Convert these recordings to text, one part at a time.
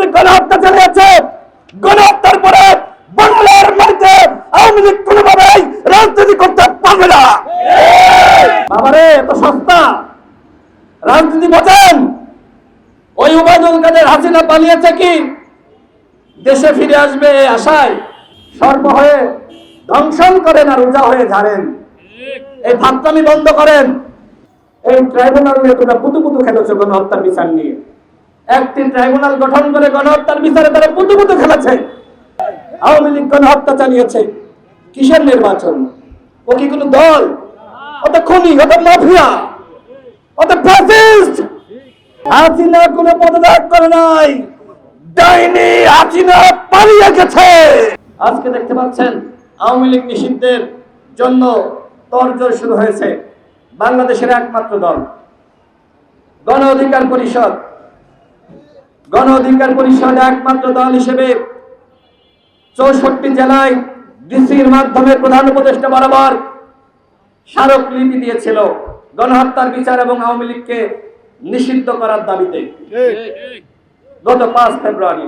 লীগ গণহত্যা চালিয়েছে। গণহত্যার পরে বাংলার মাটিতে আওয়ামী লীগ কোনোভাবেই রাজনীতি করতে পারবে না। বাবারে, এত সস্তা। রাজনীতি বোঝেন? ওই উবায়দুল কাদের হাসিনা পালিয়েছে কি? দেশে ফিরে আসবে এই আশায়? সর্ব হয়ে ধ্বংসন করেন আর উজা হয়ে ঝাড়েন। এই ভাবতামি বন্ধ করেন। এই ট্রাইব্যুনাল নিয়ে তোমরা পুতু পুতু খেলেছো গণহত্যার বিচার নিয়ে। একটি ট্রাইব্যুনাল গঠন করে গণহত্যার বিচারে তারা পুতু পুতু খেলেছে। আওয়ামী লীগ গণহত্যা চালিয়েছে। কিসের নির্বাচন? ও কি কোনো দল? ও তো খুনি, ও তো মাফিয়া। ও তো ফ্যাসিস্ট হাসিনা কোনো পদত্যাগ করে নাই। ডাইনি হাসিনা পালিয়ে গেছে। আজকে দেখতে পাচ্ছেন, আওয়ামী লীগ নিষিদ্ধের জন্য তরজোর শুরু হয়েছে। বাংলাদেশের একমাত্র দল। গণ অধিকার পরিষদ। গণ অধিকার পরিষদ একমাত্র দল হিসেবে চৌষট্টি জেলায় ডিসির মাধ্যমে প্রধান উপদেষ্টা বরাবর স্মারকলিপি দিয়েছিল গণহত্যার বিচার এবং আওয়ামী লীগকে নিষিদ্ধ করার দাবিতে। গত পাঁচ ফেব্রুয়ারি,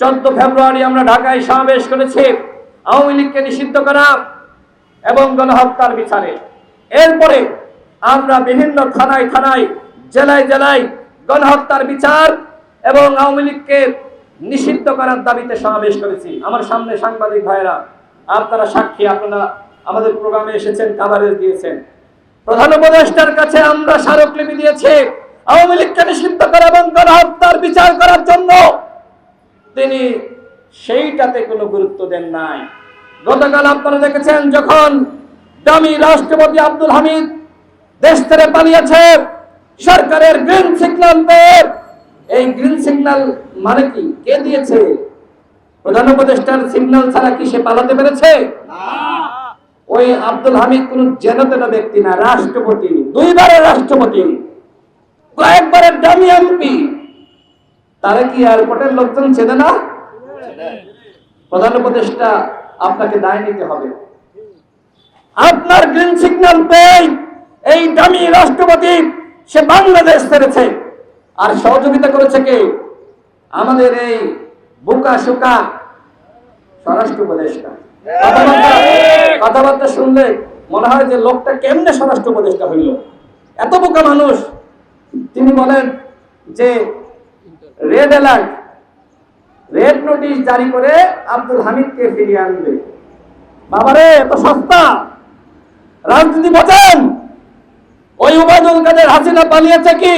চোদ্দ ফেব্রুয়ারি আমরা ঢাকায় সমাবেশ করেছি আওয়ামী লীগকে নিষিদ্ধ করা এবং গণহত্যার বিচারে। এরপরে আমরা বিভিন্ন থানায় থানায়, জেলায় জেলায় গণহত্যার বিচার এবং আওয়ামী লীগকে নিষিদ্ধ করার দাবিতে সমাবেশ করেছি। আমার সামনে সাংবাদিক ভাইরা আপনারা সাক্ষী, আপনারা আমাদের প্রোগ্রামে এসেছেন কাভারেজ দিয়েছেন। প্রধান উপদেষ্টার কাছে আমরা স্মারকলিপি দিয়েছি, আওয়ামী লীগকে নিষিদ্ধ করা এবং গণহত্যার বিচার করার জন্য। তিনি সেইটাতে কোনো গুরুত্ব দেন নাই। গতকাল আপনারা দেখেছেন যখন দামি রাষ্ট্রপতি আব্দুল হামিদ দেশ থেকে পালিয়েছে, সরকারের গ্রিন সিগন্যাল পেয়ে এই গ্রিন সিগন্যাল মানে কি? কে দিয়েছে? প্রধান উপদেষ্টার সিগন্যাল ছাড়া কি সে পালাতে পেরেছে? ওই আব্দুল হামিদ কোন জেনতেনা ব্যক্তি না রাষ্ট্রপতি দুইবারের রাষ্ট্রপতি কয়েকবারের দামি এমপি। তারা কি এয়ারপোর্টের লোকজন চেনে না? প্রধান উপদেষ্টা আপনাকে দায় নিতে হবে। আপনার গ্রিন সিগন্যাল পেয়ে এই দামি রাষ্ট্রপতি সে বাংলাদেশ ছেড়েছে। আর সহযোগিতা করেছে কে? আমাদের এই বোকা সুকা স্বরাষ্ট্র উপদেষ্টা। কথাবার্তা শুনলে মনে হয় যে লোকটা কেমনে স্বরাষ্ট্র উপদেষ্টা হইল? এত বোকা মানুষ, তিনি বলেন যে রেড অ্যালার্ট, রেড নোটিশ জারি করে আব্দুল হামিদকে ফিরিয়ে আনবে। বাবারে, এত সস্তা! রাজনীতি বোঝেন? ওই উবায়দুল কাদের হাসিনা পালিয়েছে কি?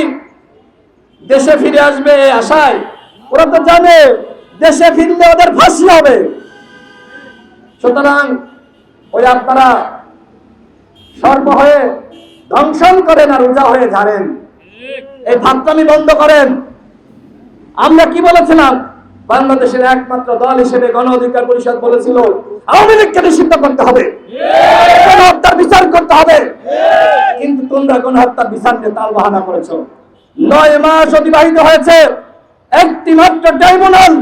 দেশে ফিরে আসবে এই আশায়। ওরা তো জানে, দেশে ফিরলে ওদের ফাঁসি হবে। সুতরাং ওই আপনারা সর্ব হয়ে ধ্বংসন করেন আর উজা হয়ে ঝাড়েন। এই ভাবতামি বন্ধ করেন। আমরা কি বলেছিলাম? বাংলাদেশের একমাত্র দল হিসেবে গণ অধিকার পরিষদ বলেছিল, আওয়ামী লীগকে নিষিদ্ধ করতে হবে। গণহত্যার বিচার করতে হবে। কিন্তু তোমরা গণহত্যার বিচার নিয়ে তাল বাহানা করেছ। নয় মাস অতিবাহিত হয়েছে। একটি মাত্র ট্রাইব্যুনাল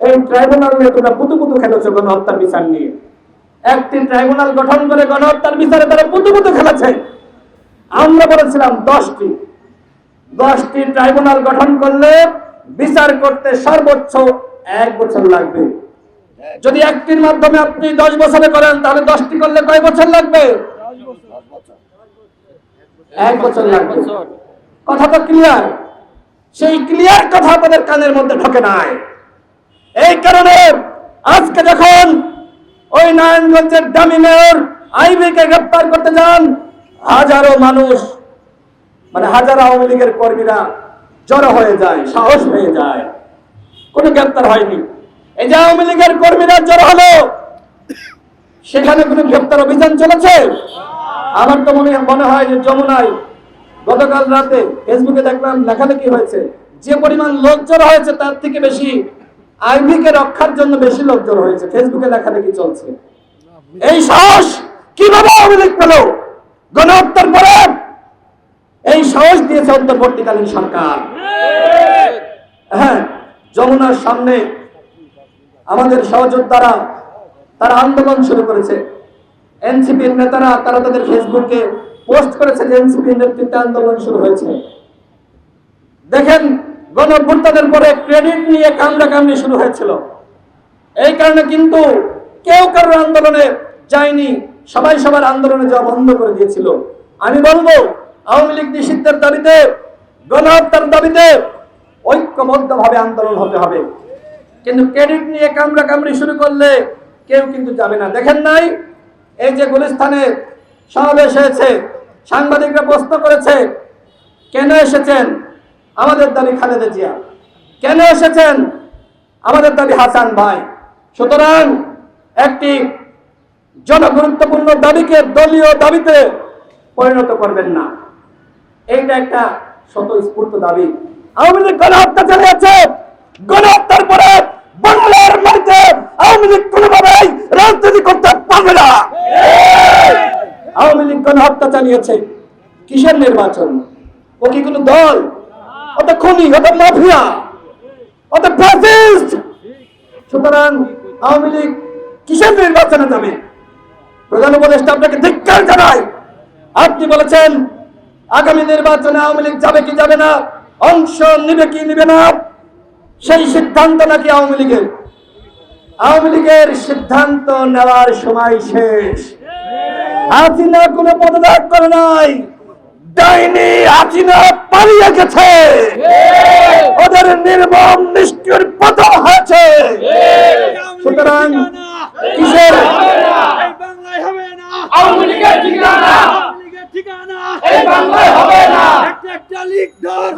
এই ট্রাইব্যুনাল নিয়ে তোমরা পুতু পুতু খেলেছো গণহত্যার বিচার নিয়ে। একটি ট্রাইব্যুনাল গঠন করে গণহত্যার বিচারে তারা পুতু পুতু খেলেছে। আমরা বলেছিলাম দশটি। দশটি ট্রাইব্যুনাল গঠন করলে বিচার করতে সর্বোচ্চ এক বছর লাগবে। যদি একটির মাধ্যমে আপনি দশ বছরে করেন তাহলে দশটি করলে কয় বছর লাগবে? এক বছর লাগবে। কথা তো ক্লিয়ার সেই ক্লিয়ার কথা আপনাদের কানের মধ্যে ঢোকে নাই। এই কারণে আজকে যখন ওই নারায়ণগঞ্জের দামি মেয়র আইবিকে গ্রেপ্তার করতে যান, হাজারো মানুষ মানে হাজার আওয়ামী লীগের কর্মীরা জড়ো হয়ে যায়, সাহস হয়ে যায়। কোনো গ্রেপ্তার হয়নি। এই যে আওয়ামী লীগের কর্মীরা জড়ো হলো, সেখানে কোনো গ্রেপ্তার অভিযান চলেছে? আমার তো মনে মনে হয় যে যমুনায় গতকাল রাতে ফেসবুকে দেখলাম লেখালেখি হয়েছে। যে পরিমাণ লোক জড়ো হয়েছে তার থেকে বেশি আইভিকে রক্ষার জন্য বেশি লোক জড়ো হয়েছে। ফেসবুকে লেখালেখি চলছে। এই সাহস কীভাবে আওয়ামী লীগ পেল? গণহত্যার পরে এই সাহস দিয়েছে অন্তর্বর্তীকালীন সরকার। হ্যাঁ যমুনার সামনে আমাদের সহযোদ্ধারা তারা আন্দোলন শুরু করেছে। এনসিপির নেতারা, তারা তাদের ফেসবুকে পোস্ট করেছে যে নেতৃত্বে আন্দোলন শুরু হয়েছে। দেখেন, গণভ্যুত্থানের পরে ক্রেডিট নিয়ে কামড়া কামড়ি শুরু হয়েছিল। এই কারণে কিন্তু কেউ কারোর আন্দোলনে যায়নি, সবাই সবার আন্দোলনে যাওয়া বন্ধ করে দিয়েছিল। আমি বলব, আওয়ামী লীগ নিষিদ্ধের দাবিতে, গণহত্যার দাবিতে ঐক্যবদ্ধভাবে আন্দোলন হতে হবে। কিন্তু ক্রেডিট নিয়ে কামড়া কামড়ি শুরু করলে কেউ কিন্তু যাবে না। দেখেন নাই, এই যে গুলিস্থানে সমাবেশ হয়েছে সাংবাদিকরা প্রশ্ন করেছে, কেন এসেছেন আমাদের দাবি খালেদা জিয়া? কেন এসেছেন আমাদের দাবি হাসান ভাই? সুতরাং একটি জনগুরুত্বপূর্ণ দাবিকে দলীয় দাবিতে পরিণত করবেন না। এইটা একটা স্বতঃস্ফূর্ত দাবি। আওয়ামী লীগ গণহত্যা চালিয়েছে। গণহত্যার পরে বাংলার মাটিতে আওয়ামী লীগ কোনোভাবেই রাজনীতি করতে পারবে না আওয়ামী লীগ গণহত্যা চালিয়েছে। কিসের নির্বাচন? ও কি কোনো দল? অত খুনি অত মাফিয়া অত ফ্যাসিস্ট সুতরাং আওয়ামী লীগ কিসের নির্বাচনে যাবে প্রধান উপদেষ্টা আপনাকে ধিক্কার জানায়। আপনি বলেছেন, আগামী নির্বাচনে আওয়ামী লীগ যাবে কি যাবে না, অংশ নিবে কি নিবে না, সেই সিদ্ধান্ত নাকি আওয়ামী লীগের? আওয়ামী লীগের সিদ্ধান্ত নেওয়ার সময় শেষ। হাসিনা কোনো পদত্যাগ করে নাই। ডাইনি হাসিনা পালিয়ে গেছে। ওদের নির্মম নিষ্ঠুর পতন হয়েছে। সুতরাং কিসের? এই বাংলায় হবে না। আওয়ামী লীগের ঠিকানা। ঠিকানা। এই বাংলায় হবে না। একটা একটা লীগ ধর